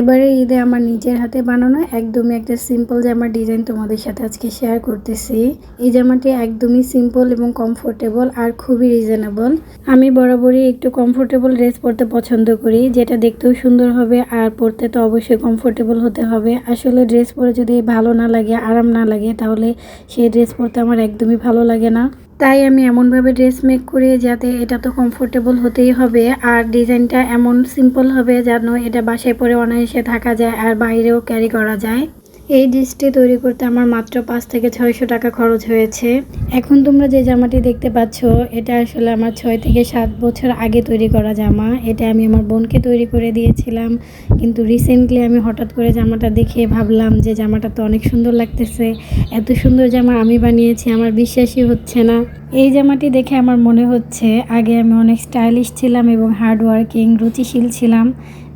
এবারে ঈদে আমার নিজের হাতে বানানো একদমই একটা সিম্পল জামার ডিজাইন তোমাদের সাথে আজকে শেয়ার করতেছি। এই জামাটি একদমই সিম্পল এবং কমফোর্টেবল আর খুবই রিজনেবল আমি বরাবরই একটু কমফোর্টেবল ড্রেস পরতে পছন্দ করি, যেটা দেখতেও সুন্দর হবে আর পরতে তো অবশ্যই কমফোর্টেবল হতে হবে। আসলে ড্রেস পরে যদি ভালো না লাগে, আরাম না লাগে, তাহলে সেই ড্রেস পরতে আমার একদমই ভালো লাগে না। তাই আমি এমনভাবে ড্রেস মেক করি যাতে এটা তো কমফোর্টেবল হতেই হবে। আর ডিজাইনটা এমন সিম্পল হবে যেন এটা বাসায় পরে অনায়াসে থাকা যায় আর বাইরেও ক্যারি করা যায়। এই ড্রেসটি তৈরি করতে আমার মাত্র পাঁচ থেকে ছয়শো টাকা খরচ হয়েছে। এখন তোমরা যে জামাটি দেখতে পাচ্ছ, এটা আসলে আমার ছয় থেকে সাত বছর আগে তৈরি করা জামা। এটা আমি আমার বোনকে তৈরি করে দিয়েছিলাম। কিন্তু রিসেন্টলি আমি হঠাৎ করে জামাটা দেখে ভাবলাম যে জামাটা তো অনেক সুন্দর লাগতেছে। এত সুন্দর জামা আমি বানিয়েছি, আমার বিশ্বাসই হচ্ছে না। এই জামাটি দেখে আমার মনে হচ্ছে, আগে আমি অনেক স্টাইলিশ ছিলাম এবং হার্ড ওয়ার্কিং রুচিশীল ছিলাম।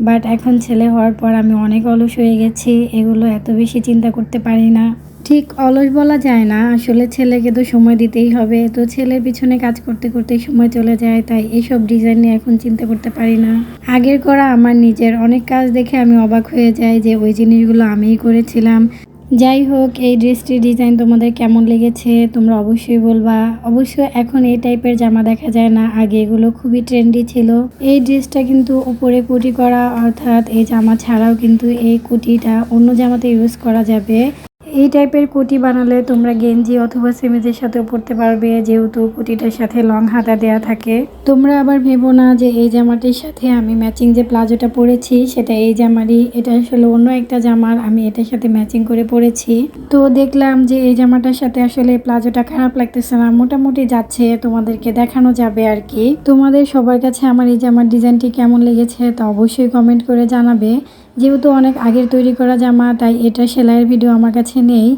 বাট এখন ছেলে হওয়ার পর আমি অনেক অলস হয়ে গেছি, এগুলো এত বেশি চিন্তা করতে পারি না। ঠিক অলস বলা যায় না, আসলে ছেলেকে তো সময় দিতেই হবে। তো ছেলের পিছনে কাজ করতে করতে সময় চলে যায়, তাই এসব ডিজাইন নিয়ে এখন চিন্তা করতে পারি না। আগের করা আমার নিজের অনেক কাজ দেখে আমি অবাক হয়ে যাই যে ওই জিনিসগুলো আমিই করেছিলাম। যাই হোক, এই ড্রেসটির ডিজাইন তোমাদের কেমন লেগেছে তোমরা অবশ্যই বলবা। অবশ্য এখন এই টাইপের জামা দেখা যায় না, আগে এগুলো খুবই ট্রেন্ডি ছিল। এই ড্রেসটা কিন্তু উপরে কুটি করা, অর্থাৎ এই জামা ছাড়াও কিন্তু এই কুটিটা অন্য জামাতে ইউজ করা যাবে। এই টাইপের কুটি বানালে তোমরা গেঞ্জি অথবা সেমিজের সাথেও পরতে পারবে, যেহেতু কুটিটার সাথে লং হাতা দেয়া থাকে। তোমরা আবার ভেবো না যে এই জামাটির সাথে আমি ম্যাচিং যে প্লাজোটা পরেছি, সেটা এই জামারই, এটা আসলে অন্য একটা জামার, আমি এটার সাথে ম্যাচিং করে পরেছি। তো দেখলাম যে এই জামাটার সাথে আসলে প্লাজোটা খারাপ লাগতেছে না, মোটামুটি যাচ্ছে, তোমাদেরকে দেখানো যাবে আর কি। তোমাদের সবার কাছে আমার এই জামার ডিজাইনটি কেমন লেগেছে তা অবশ্যই কমেন্ট করে জানাবে। যেহেতু অনেক আগের তৈরি করা জামা, তাই এটা সেলাইয়ের ভিডিও আমার কাছে নেই।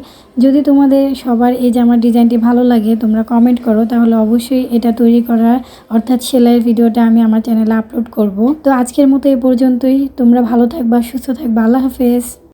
যদি তোমাদের সবার এই জামার ডিজাইনটি ভালো লাগে, তোমরা কমেন্ট করো, তাহলে অবশ্যই এটা তৈরি করার, অর্থাৎ সেলাইয়ের ভিডিওটা আমি আমার চ্যানেলে আপলোড করব। তো আজকের মতো এ পর্যন্তই। তোমরা ভালো থাকবা, সুস্থ থাকবা। আল্লাহ হাফেজ।